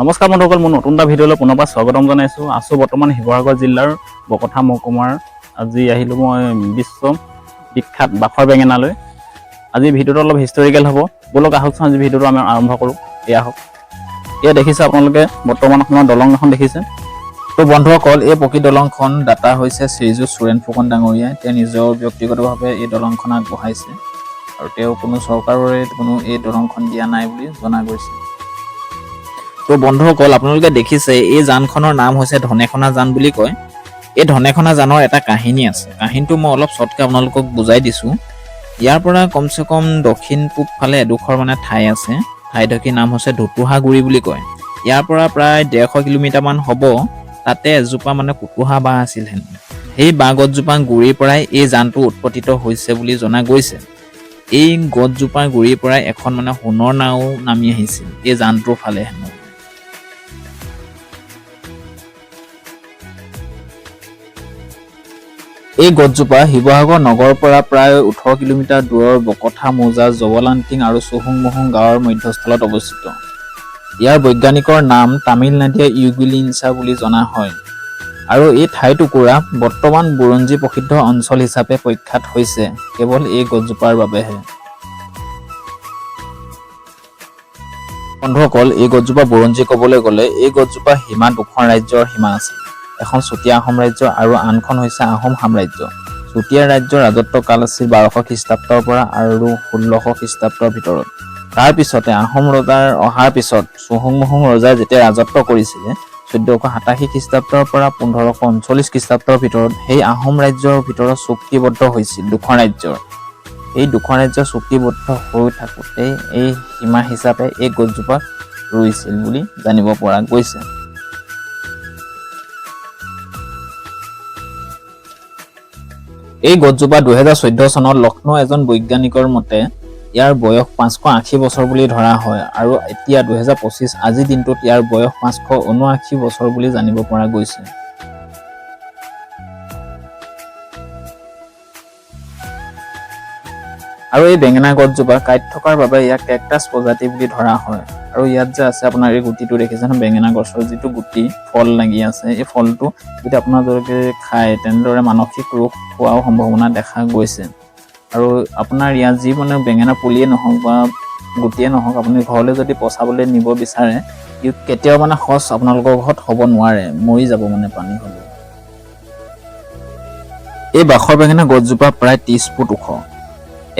নমস্কাৰ বন্ধুসকল মোৰ নতুন এটা ভিডিঅ'লৈ পুনৰবাৰ স্বাগতম জনাইছোঁ। আছোঁ বৰ্তমান শিৱসাগৰ জিলাৰ বকথা মহকুমাৰ। আজি আহিলোঁ মই বিশ্ব বিখ্যাত বাখৰ বেঙেনালৈ। আজি ভিডিঅ'টো অলপ হিষ্টৰিকেল হ'ব। ব'লক আহকচোন আজি ভিডিঅ'টো আমি আৰম্ভ কৰোঁ। এয়া আহক এয়া দেখিছে আপোনালোকে বৰ্তমান সময়ত দলং এখন দেখিছে। তো বন্ধুসকল এই পকী দলংখন দাতা হৈছে শ্ৰীযুত চুৰেণ ফুকন ডাঙৰীয়াই। তেওঁ নিজৰ ব্যক্তিগতভাৱে এই দলংখন আগবঢ়াইছে। আৰু তেওঁ কোনো চৰকাৰৰে কোনো এই দলংখন দিয়া নাই বুলি জনা গৈছে। তো বন্ধুসকল আপোনালোকে দেখিছে, এই যানখনৰ নাম হৈছে ধনেখনা যান বুলি কয়। এই ধনেখনা যানৰ এটা কাহিনী আছে। কাহিনীটো মই অলপ চটকৈ আপোনালোকক বুজাই দিছোঁ। ইয়াৰ পৰা কমচে কম দক্ষিণ পূব ফালে এডোখৰ মানে ঠাই আছে। ঠাইডোখৰীৰ নাম হৈছে ধুতুহাগুৰি বুলি কয়। ইয়াৰ পৰা প্ৰায় ডেৰশ কিলোমিটাৰমান হ'ব। তাতে এজোপা মানে কুতুহা বাঁহ আছিল হেনো। সেই বাঁহ গছজোপা গুৰিৰ পৰাই এই যানটো উৎপত্তিত হৈছে বুলি জনা গৈছে। এই গছজোপাৰ গুৰিৰ পৰাই এখন মানে সোণৰ নাও নামি আহিছিল। এই যানটোৰ ফালে হেনো। এই গছজোপা শিৱসাগৰ নগৰৰ পৰা প্ৰায় ওঠৰ কিলোমিটাৰ দূৰৰ বকথা মৌজা জবলান্তিং আৰু চুহুং মুহুং গাঁৱৰ মধ্যস্থলত অৱস্থিত। ইয়াৰ বৈজ্ঞানিকৰ নাম তামিলনাডুৱে ইউগুলিনচা বুলি জনা হয়। আৰু এই ঠাইটুকুৰা বৰ্তমান বুৰঞ্জী প্ৰসিদ্ধ অঞ্চল হিচাপে প্ৰখ্যাত হৈছে কেৱল এই গছজোপাৰ বাবেহে। বন্ধুসকল এই গছজোপা বুৰঞ্জী ক'বলৈ গ'লে এই গছজোপা সীমা দুখন ৰাজ্যৰ সীমা আছে এখন চুতীয়া আহোম ৰাজ্য আৰু আনখন হৈছে আহোম সাম্ৰাজ্য। চুতীয়া ৰাজ্যৰ ৰাজত্বকাল আছিল বাৰশ খ্ৰীষ্টাব্দৰ পৰা আৰু ষোল্লশ খ্ৰীষ্টাব্দৰ ভিতৰত। তাৰ পিছতে আহোম ৰজাৰ অহাৰ পিছত চুহুংমুহুং ৰজাই যেতিয়া ৰাজত্ব কৰিছিলে চৈধ্যশ সাতাশী খ্ৰীষ্টাব্দৰ পৰা পোন্ধৰশ ঊনচল্লিছ খ্ৰীষ্টাব্দৰ ভিতৰত সেই আহোম ৰাজ্যৰ ভিতৰত চুক্তিবদ্ধ হৈছিল দুখন ৰাজ্যৰ এই দুখন ৰাজ্য চুক্তিবদ্ধ হৈ থাকোঁতেই এই সীমা হিচাপে এই গছজোপাক ৰুইছিল বুলি জানিব পৰা গৈছে। এই গছজোপা দুহেজাৰ চৈধ্য চনত লক্ষ্ণৌ এজন বৈজ্ঞানিকৰ মতে ইয়াৰ বয়স পাঁচশ আশী বছৰ বুলি ধৰা হয় আৰু এতিয়া দুহেজাৰ পঁচিছ আজিৰ দিনটোত ইয়াৰ বয়স পাঁচশ ঊনআশী বছৰ বুলি জানিব পৰা গৈছে। আৰু এই বেঙেনা গছজোপা কাঁইট থকাৰ বাবে ইয়াক কেকটাছ প্ৰজাতি বুলি ধৰা হয়। আৰু ইয়াত যে আছে আপোনাৰ এই গুটিটো দেখিছে ন বেঙেনা গছৰ যিটো গুটি ফল লাগি আছে। এই ফলটো যদি আপোনাৰ যদি খায় তেনেদৰে মানসিক ৰোগ হোৱাও সম্ভাৱনা দেখা গৈছে। আৰু আপোনাৰ ইয়াত যি মানে বেঙেনা পুলিয়ে নহওক বা গুটিয়ে নহওক আপুনি ঘৰলৈ যদি পচাবলৈ নিব বিচাৰে ই কেতিয়াও মানে সচ আপোনালোকৰ ঘৰত হ'ব নোৱাৰে। মৰি যাব মানে পানী হ'লে। এই বাখৰ বেঙেনা গছজোপা প্ৰায় ত্ৰিছ ফুট ওখ।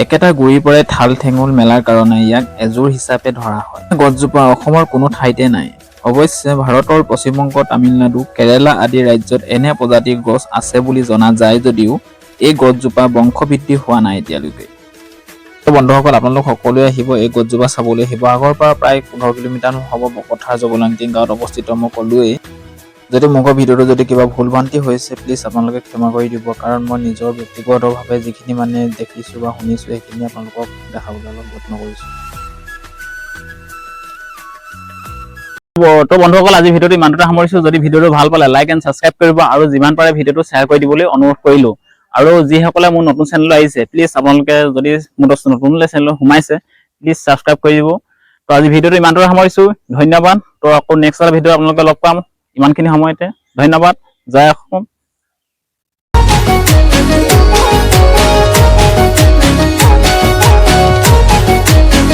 একেটা গুৰিৰ পৰাই ঠাল ঠেঙুল মেলাৰ কাৰণে ইয়াক এজোৰ হিচাপে ধৰা হয়। গছজোপা অসমৰ কোনো ঠাইতে নাই। অৱশ্যে ভাৰতৰ পশ্চিমবংগ তামিলনাডু কেৰেলা আদি ৰাজ্যত এনে প্ৰজাতিৰ গছ আছে বুলি জনা যায় যদিও এই গছজোপা বংশবৃদ্ধি হোৱা নাই এতিয়ালৈকে। বন্ধুসকল আপোনালোক সকলোৱে আহিব এই গছজোপা চাবলৈ। শিৱসাগৰৰ পৰা প্ৰায় পোন্ধৰ কিলোমিটাৰ হ'ব বকথাৰ জবলাংটিং গাঁৱত অৱস্থিত। মই ক'লোৱেই যদি মোৰ ভিডিঅ'টো যদি কিবা ভুল ভ্ৰান্তি হৈছে প্লিজ আপোনালোকে ক্ষমা কৰি দিব। কাৰণ মই নিজৰ ব্যক্তিগতভাৱে যিখিনি মানে দেখিছোঁ বা শুনিছোঁ, সেইখিনি আপোনালোকক দেখাবলৈ অলপ যত্ন কৰিছোঁ। তো বন্ধুসকল, আজি ভিডিঅ'টো ইমানতে সামৰিছোঁ। যদি ভিডিঅ'টো ভালো পালে লাইক এণ্ড ছাবস্ক্ৰাইব কৰিব আৰু যিমান পাৰে ভিডিঅ'টো শ্বেয়াৰ কৰি দিবলৈ অনুৰোধ কৰিলোঁ। আৰু যিসকলে মোৰ নতুন চেনেললৈ আহিছে প্লিজ আপোনালোকে যদি মোৰ নতুনলৈ চেনেলত সোমাইছে প্লিজ ছাবস্ক্ৰাইব কৰি দিব। তো আজি ভিডিঅ'টো ইমানতে সামৰিছোঁ। ধন্যবাদ। তো আকৌ নেক্সট এটা ভিডিঅ' আপোনালোকে লগ পাম। ইমানখিনি সময়তে। ধন্যবাদ। জয় অসম।